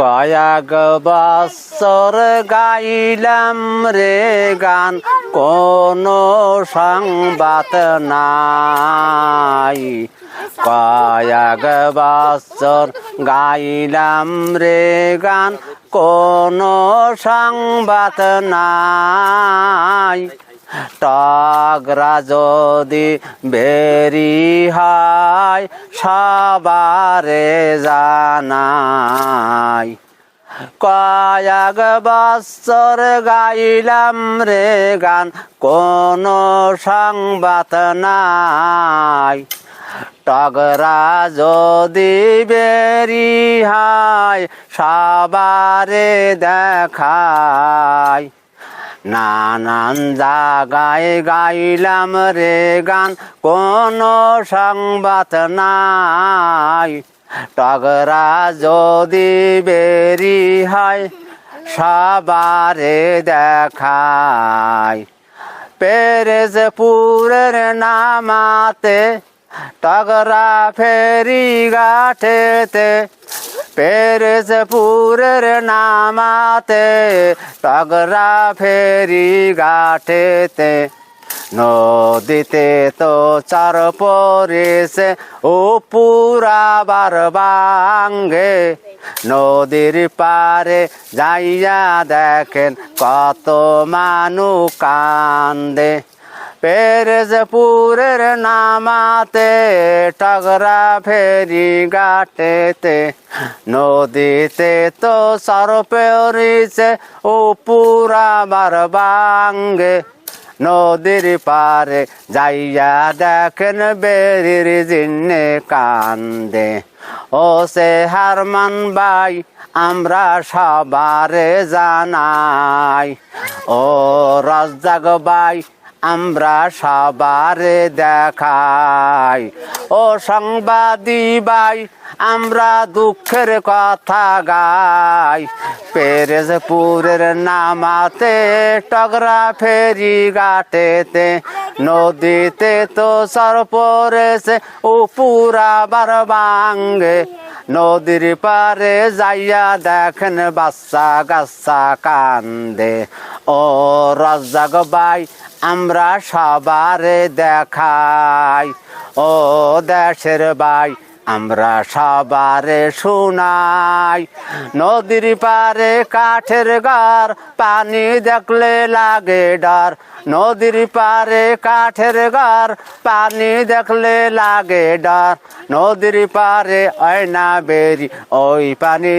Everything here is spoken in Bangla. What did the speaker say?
কয়েক বছর গাইলাম রে গান, কোনো সংবাদ নাই। কয়েক বছর গাইলাম রে গান, কোনো সংবাদ নাই। টগরা যদি বেরি হয়, সবারে জানাই। কয়েক বছর গাইলাম রে গান, কোনো সংবাদ নাই। টগরা যদি বেরি হয়, সবারে দেখায় নানান জাগায় গাইলাম রে গান, কোনো সংবাদ নাই। টগরা যদি বেরি হয়, সবারে দেখায়। পেরেজ পুরের নামাতে, টগরা ফেরি গাঠেতে পেরেজ পুরের নামাতে টগরা ফেরি গাঠেতে নদীতে তো চার পরেছে ও পুরা বার বাঙ্গে নদীর পারে যাইয়া দেখেন কত মানু কান্দে। পেরেজপুরের নামাতে, টগরা ফেরি গাটেতে নদীতে তো সরপেরিছে ও পুরাবার বাঙ্গে। নদীর পারে যাইয়া দেখেন বেরির জিন্নে কান্দে। ও সে হারমান বাই আমরা সবারে জানাই। ও রাজ্জাক বাই আমরা সবারে দেখাই। ও সংবাদী বাই আমরা দুঃখের কথা গাই। পেরেজপুরের নামাতে, টগরা ফেরি গাটেতে নদীতে তো সর পড়েছে, উপুরা বার বাঙ্গে নদীর পারে যাইয়া দেখেন বাচ্চা গাছা কান্দে। ও রজাগ বাই আমরা সবার দেখাই, ও দেশের বাই আমরা সবারে শোনাই। নদীর পারে কাঠের ঘর, পানি দেখলে লাগে ডর। নদীর পারে কাঠের ঘর, পানি দেখলে লাগে ডর। নদীর পারে অয়না বেরি, ওই পানি